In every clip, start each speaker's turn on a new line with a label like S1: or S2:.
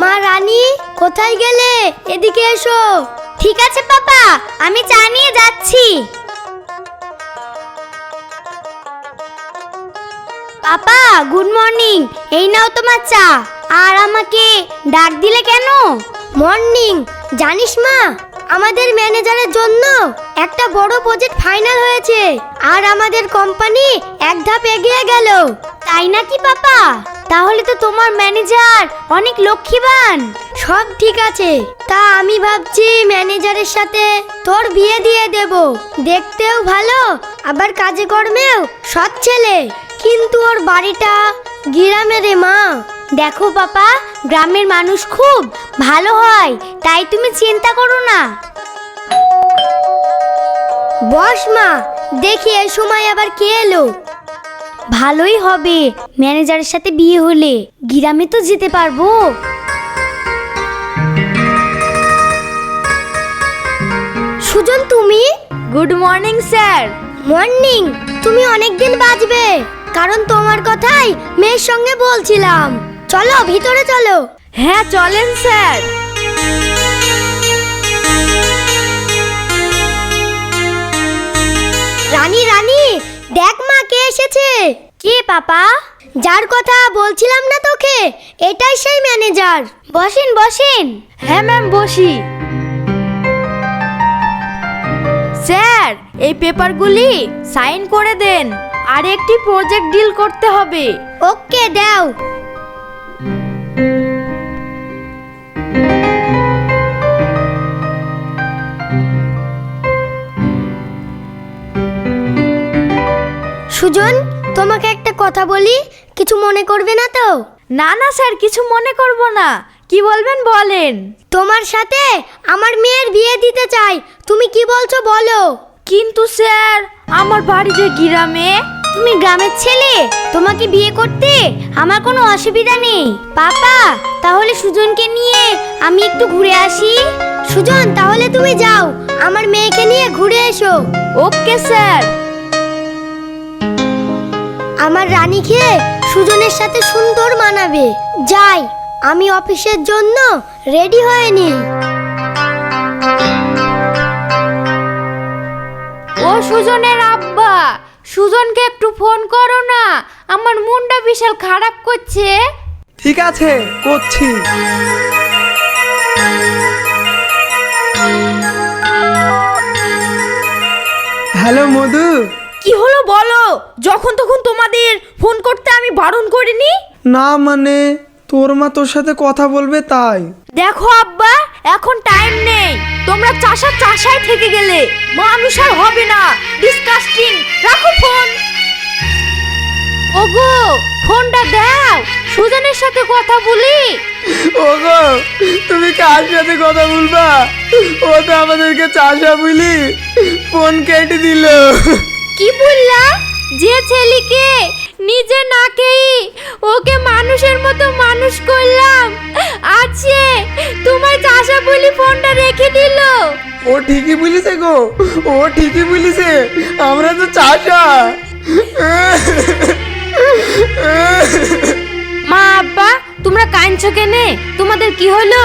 S1: মা রানী, কোথায় গেলে? এদিকে এসো। ঠিক আছে, পাপা, আমি চা নিয়ে যাচ্ছি। পাপা গুড মর্নিং এই নাও তোমার চা। আর আমাকে ডাক দিলে কেন? মর্নিং জানিস মা আমাদের ম্যানেজারের জন্য একটা বড় প্রজেক্ট ফাইনাল হয়েছে। আর আমাদের কোম্পানি এক ধাপ এগিয়ে গেল। তাই নাকি পাপা? তাহলে তো তোমার ম্যানেজার অনেক লক্ষ্মীবান। সব ঠিক আছে। তা আমি ভাবছি ম্যানেজারের সাথে তোর বিয়ে দিয়ে দেব। দেখতেও ভালো, আবার কাজে কর্মেও সৎ ছেলে। কিন্তু ওর বাড়িটা গ্রামে রে মা। দেখো পাপা, গ্রামের মানুষ খুব ভালো হয়, তাই তুমি চিন্তা করো না। বস মা দেখি এই সময় আবার কে এলো? ভালোই হবে ম্যানেজারের সাথে বিয়ে হলে। গ্রামে তো যেতে পারব। সুজন তুমি?
S2: গুড মর্নিং স্যার
S1: মর্নিং তুমি অনেকদিন বাজবে। কারণ তোমার কথাই মেয়ের সঙ্গে বলছিলাম। চলো ভিতরে চলো।
S2: হ্যাঁ চলেন স্যার
S1: রানী রানী দেখ মা কে এসেছে। কে পাপা? যার কথা বলছিলাম না তোকে এটাই সেই ম্যানেজার বসেন বসেন।
S2: হ্যাঁ ম্যাম বসি। স্যার এই পেপারগুলি সাইন করে দেন আর একটি প্রজেক্ট ডিল করতে হবে।
S1: ওকে দাও। কথা বলি? কিছু মনে করবে না তো?
S2: না না স্যার কিছু মনে করব না। কি বলবেন বলেন।
S1: তোমার সাথে আমার মেয়ের বিয়ে দিতে চাই। তুমি কি বলছো বলো?
S2: কিন্তু স্যার আমার বাড়ি যে গ্রামে?
S1: তুমি গ্রামের ছেলে তোমাকে বিয়ে করতে আমার কোনো অসুবিধা নেই। পাপা তাহলে সুজনকে নিয়ে আমি একটু ঘুরে আসি। সুজন তাহলে তুমি যাও। আমার মেয়েকে নিয়ে ঘুরে এসো।
S2: Okay sir.
S1: আমার রানীকে সুজনের সাথে সুন্দর মানাবে। যাই আমি অফিসের জন্য রেডি হয়ে নি
S2: ও সুজনের আব্বা সুজনকে একটু ফোন করো না। আমার মনটা বিশাল খারাপ করছে।
S3: ঠিক আছে করছি। হ্যালো মধু
S2: কি হলো বলো? যখন তখন তোমাদের ফোন করতে আমি বারণ করিনি?
S3: না মানে তোর মা তোর সাথে কথা বলবে তাই।
S2: দেখো আব্বা এখন টাইম নেই। তোমরা চাষা চাষায় থেকে গেলে। মানুষ আর হবে না। ডিসকাস্টিং রাখো ফোন। ওগো ফোনটা দাও। সুজনের সাথে কথা বলি।
S3: ওগো তুমি কার সাথে কথা বলবা? ও তো আমাদেরকে চাষা বলি। ফোন কেটে দিল।
S2: কি বললা? যে ছেলেকে নিজে নাকেই ওকে মানুষের মতো মানুষ করলাম আছে তোমার চাষা বলি ফোনটা রেখে দিল।
S3: ও ঠিকই বলেছে গো ও ঠিকই বলেছে আমরা তো চাষা।
S2: মা আব্বা তোমরা কাঁদছো কেনে? তোমাদের কি হলো?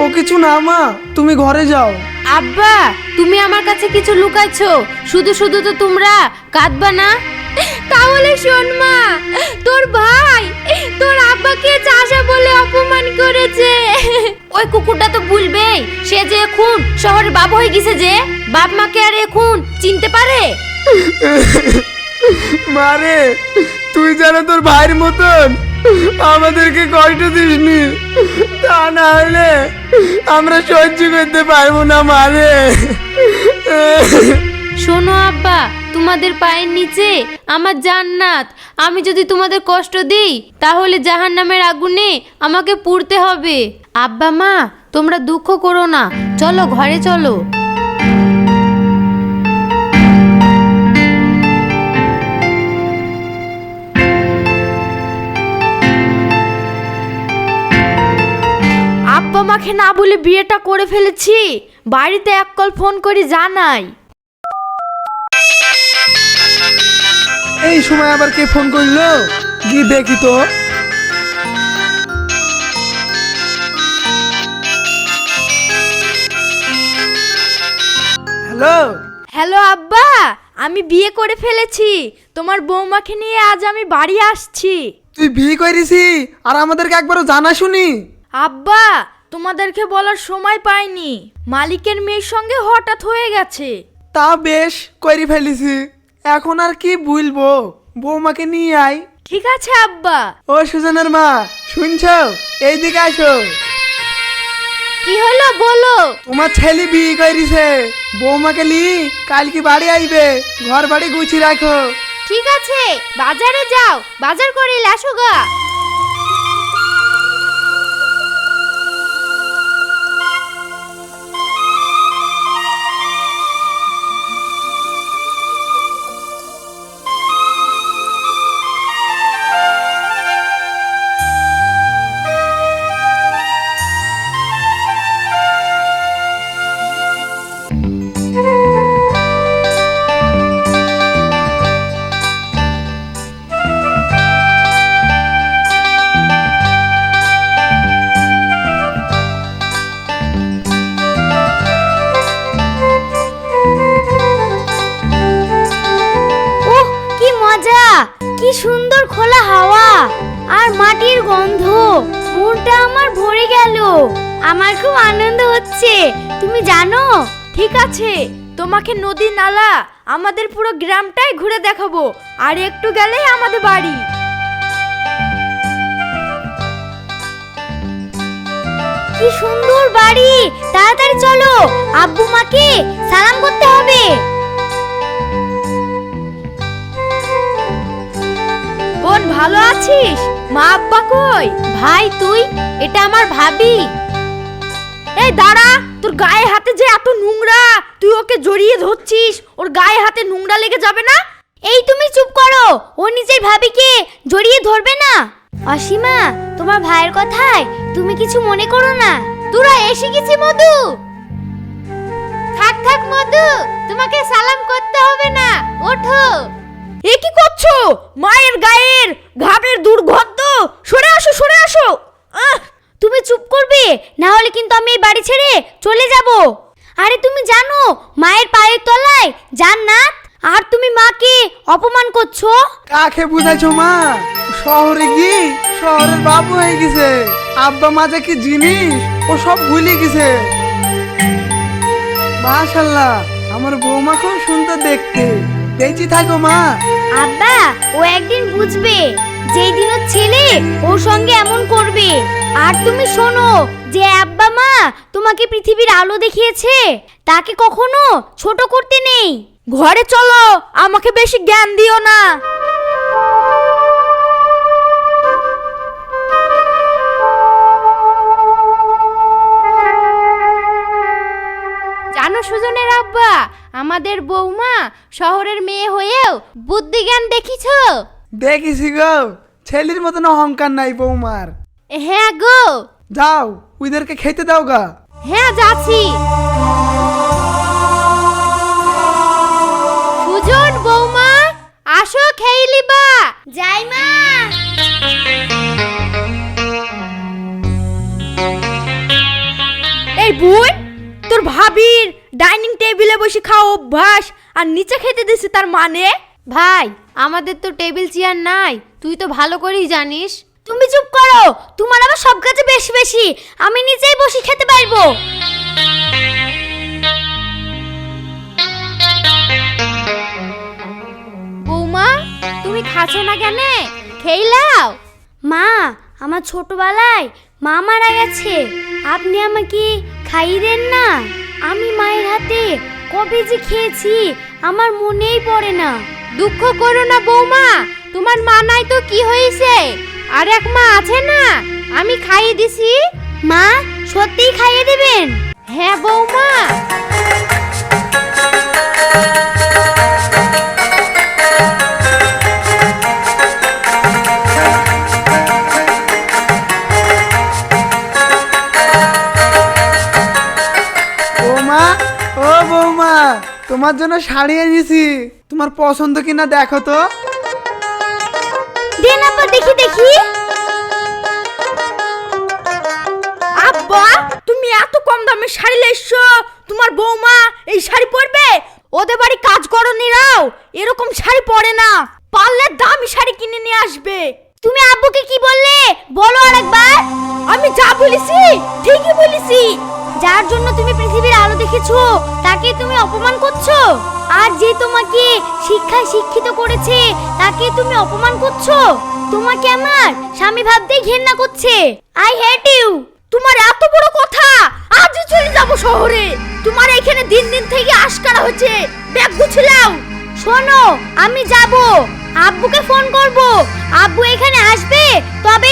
S3: ও কিছু না মা তুমি ঘরে যাও।
S2: আব্বা তুমি আমার কাছে কিছু লুকাচ্ছো শুধু শুধু তো তোমরা কাঁদবা না? তাহলে শোন মা তোর ভাই তোর আব্বাকে চাষা বলে অপমান করেছে। ওই কুকুরটা তো ভুলবেই সে যে এখন শহরে বাবা হয়ে গেছে যে বাপ মাকে আর এখন চিনতে পারে?
S3: মারে তুই যেন তোর ভাইয়ের মতন আমাদেরকে কষ্ট দিসনি। তা না হলে আমরা সহ্য করতে পারব না মারে
S2: শোনো আব্বা, তোমাদের পায়ের নিচে আমার জান্নাত। আমি যদি তোমাদের কষ্ট দিই, তাহলে জাহান্নামের আগুনে আমাকে পুড়তে হবে। আব্বা মা, তোমরা দুঃখ করো না। চলো, ঘরে চলো। আব্বা মাকে না বলে বিয়েটা করে ফেলেছি। বাড়িতে এক কল ফোন করে জানাই।
S3: এই সময় আবার কে ফোন করল? কি দেখি তো। হ্যালো?
S2: হ্যালো আব্বা আমি বিয়ে করে ফেলেছি। তোমার বৌমাকে নিয়ে আজ আমি বাড়ি আসছি।
S3: তুই বিয়ে করেছি আর আমাদেরকে একবারও জানা শুনি
S2: আব্বা তোমাদেরকে বলার সময় পাইনি। মালিকের মেয়ের সঙ্গে হঠাৎ হয়ে গেছে।
S3: তা বেশ করি ফেলিছি। এখন আর কি বলব বৌমাকে নিয়ে আয়।
S2: ঠিক আছে আব্বা।
S3: ও সুজনের মা শুনছ? এইদিকে আসো।
S2: কি হলো বলো?
S3: তোমার ছেলে বিয়ে করিছে বৌমাকে লি কালকে বাড়ি আইবে? ঘর বাড়ি গুছিয়ে রাখো।
S2: ঠিক আছে বাজারে যাও। বাজার করে লাসো
S4: মনটা আমার ভরে গেল। আমার খুব আনন্দ হচ্ছে। তুমি জানো?
S2: ঠিক আছে। তোমাকে নদী নালা, আমাদের পুরো গ্রামটাই ঘুরে দেখাবো। আর একটু গেলেই আমাদের বাড়ি।
S4: কি সুন্দর বাড়ি! তাড়াতাড়ি চলো। আব্বু মাকে সালাম করতে হবে।
S2: বোন, ভালো আছিস? মা আব্বা কই? ভাই, তুই? এটা আমার ভাবি। এই দাঁড়া, তোর গায়ে হাতে যে এত নোংরা, তুই ওকে জড়িয়ে ধরছিস, ওর গায়ে হাতে নোংরা লেগে যাবে না?
S4: এই তুমি চুপ করো, ও নিজের ভাবিকে জড়িয়ে ধরবে না। অসীমা, তোমার ভাইয়ের কথায় তুমি কিছু মনে করো না।
S2: তোরা এসে গেছি, মধু। থাক থাক, মধু, তোমাকে সালাম করতে হবে না। ওঠো। এ কি করছ? মায়ের গায়ের ঘাবের দুর্গন্ধ। সরে আসো সরে আসো।
S4: তুমি চুপ করবে, না হলে কিন্তু আমি এই বাড়ি ছেড়ে চলে যাব। আরে তুমি জানো, মায়ের পায়ের তলায় জান্নাত? আর তুমি মাকে অপমান করছ?
S3: কাকে বুঝাইছো মা? শহরে গিয়ে শহরের বাবু হয়ে গেছে। আব্বা মা যে কি জিনিস, ও সব ভুলে গেছে। মাশাল্লাহ আমার বৌমা খুব সুন্দর দেখতে। বেঁচে থাকো মা।
S4: আব্বা, ও একদিন বুঝবে। যেই দিন ওর ছেলে, ওর সঙ্গে এমন করবে। আর তুমি শোনো, যে আব্বা মা তোমাকে পৃথিবীর আলো দেখিয়েছে, তাকে কখনো ছোট করতে নেই।
S2: ঘরে চলো, আমাকে বেশি জ্ঞান দিও না। জানো সুজনের আব্বা আমাদের বৌমা শহরের মেয়ে হয়েও বুদ্ধি জ্ঞান দেখিছো?
S3: দেখিছি গো ছেলের মতন অহংকার নাই বৌমার।
S2: হ্যাঁ গো।
S3: যাও ওদেরকে খেতে দাও গা।
S2: হ্যাঁ যাচ্ছি। ডাইনিং টেবিলে বসে খাওয়া অভ্যাস আর নিচে খেতে দিছে তার মানে? ভাই আমাদের তো টেবিল চেয়ার নাই তুই তো ভালো করেই জানিস।
S4: তুমি চুপ করো তোমার আবার সব কাজে বেশি বেশি আমি নিজেই বসে খেতে পারব।
S2: বৌমা তুমি খাচ্ছো না কেন? খেইলাও
S4: মা আমার ছোটবেলায় মা মারা গেছে আপনি আমাকে খাইয়ে দেন না? আমি মায়ের হাতে কবে যে খেয়েছি আমার মনেই পড়ে না।
S2: দুঃখ করো না বৌমা তোমার মা নাই তো কি হয়েছে? আর এক মা আছে না আমি খাইয়ে দিছি।
S4: মা সত্যিই খাইয়ে দেবেন?
S2: হ্যাঁ বৌমা।
S3: বৌমা তোমার জন্য শাড়ি এনেছি। তোমার পছন্দ কিনা দেখো তো।
S4: দেখি দেখি।
S2: আব্বা, তুমি এত কম দামে শাড়ি লেসছো তোমার বৌমা এই শাড়ি পরবে? ওদের বাড়ি কাজ করো করনিরাও এরকম শাড়ি পরে না। পারলে দামি শাড়ি কিনে নিয়ে আসবে।
S4: তুমি আব্বুকে কি বললে? বলো আরেকবার।
S2: আমি যা বলেছি, ঠিকই বলেছি।
S4: যার জন্য তুমি পৃথিবীর আলো দেখেছ, তাকে তুমি অপমান করছ? আর যে তোমাকে শিক্ষায় শিক্ষিত করেছে, তাকে তুমি অপমান করছ? তোমাকে আমার স্বামী ভাবতেই ঘেন্না করছে। আই হেট ইউ
S2: তোমার এত বড় কথা! আজই চলে যাব শহরে! তোমার এখানে দিন দিন থেকে আশকারা হচ্ছে। ব্যাগ গুছিলাও
S4: শোনো, আমি যাব। আব্বুকে ফোন করব। আব্বু এখানে আসবে তবেই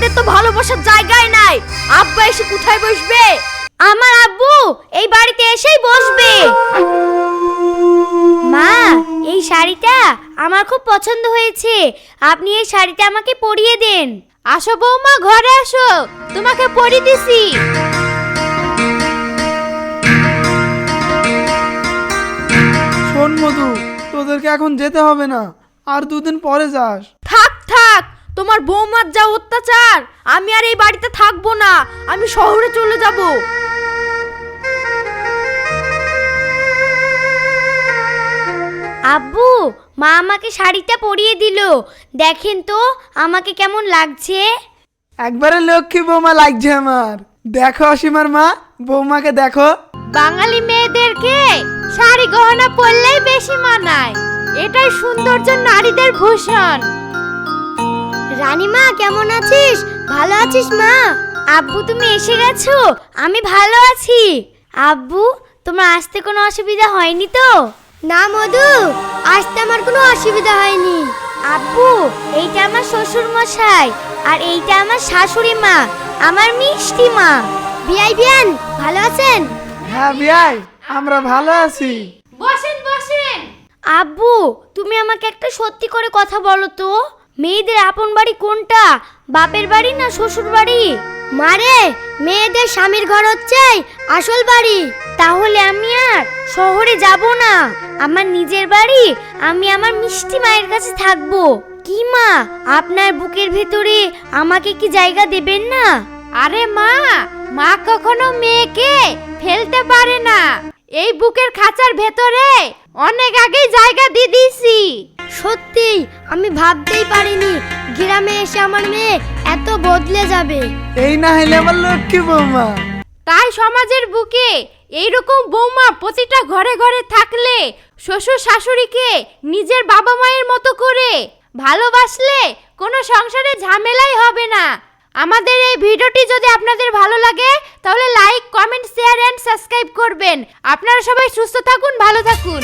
S2: আমাদের তো ভালোবাসার জায়গায় নাই। আব্বা এসে কোথায় বসবে?
S4: আমার আব্বু এই বাড়িতে এসেই বসবে। মা, এই শাড়িটা আমার খুব পছন্দ হয়েছে। আপনি এই শাড়িটা আমাকে পরিয়ে দেন।
S2: আসো বৌমা, ঘরে আসো। তোমাকে পরি দিছি।
S3: শোন মধু, তোদেরকে এখন যেতে হবে না। আর দুদিন পরে যাস।
S2: তোমার বৌমার যা অত্যাচার আমি আর এই বাড়িতে থাকব না আমি শহরে চলে যাব।
S4: আব্বু মা আমাকে শাড়িটা পরিয়ে দিল। দেখেন তো আমাকে কেমন লাগছে।
S3: একবারে লক্ষ্মী বৌমা লাগছে আমার। দেখো অসীমার মা বৌমাকে দেখো।
S2: বাঙালি মেয়েদেরকে শাড়ি গহনা পরলেই বেশি মানায়। এটাই সৌন্দর্য নারীদের ভূষণ।
S4: রানীমা কেমন আছিস? ভালো আছিস মা? আব্বু তুমি এসে গেছো? আমি ভালো আছি। আব্বু তোমার আসতে কোনো অসুবিধা হয়নি তো? না মধু আসতে আমার কোনো অসুবিধা হয়নি। আব্বু এইটা আমার শ্বশুর মশাই আর এইটা আমার শাশুড়ি মা আমার মিষ্টি মা। বিয়াই বিয়ান ভালো আছেন?
S3: হ্যাঁ বিয়াই আমরা ভালো আছি।
S2: বসেন বসেন।
S4: আব্বু তুমি আমাকে একটা সত্যি করে কথা বলো তো। মেয়েদের আপন বাড়ি কোনটা? বাপের বাড়ি না শ্বশুর বাড়ি? মারে মেয়েদের স্বামীর ঘর হচ্ছে আসল বাড়ি। তাহলে আমি আর শহরে যাব না। আমার নিজের বাড়ি, আমি আমার মিষ্টি মায়ের কাছে থাকব। কি মা, আপনার বুকের ভেতরে আমাকে কি জায়গা দেবেন না?
S2: আরে মা মা কখনো মেয়েকে ফেলতে পারে না। এই বুকের খাঁচার ভেতরে অনেক আগেই জায়গা দিয়ে দিয়েছি।
S4: সত্যি আমি ভাবতেই পারিনি গ্রামে এসে আমার মেয়ে এত বদলে যাবে।
S3: এই না হলে আমার লক্ষ্মী বৌমা।
S2: তাই সমাজের বুকে এইরকম বৌমা প্রতিটা ঘরে ঘরে থাকলে শ্বশুর শাশুড়িকে নিজের বাবা মায়ের মতো করে ভালোবাসলে কোনো সংসারে ঝামেলাই হবে না। আমাদের এই ভিডিওটি যদি আপনাদের ভালো লাগে তাহলে like comment share and subscribe করবেন। আপনারা সবাই সুস্থ থাকুন ভালো থাকুন।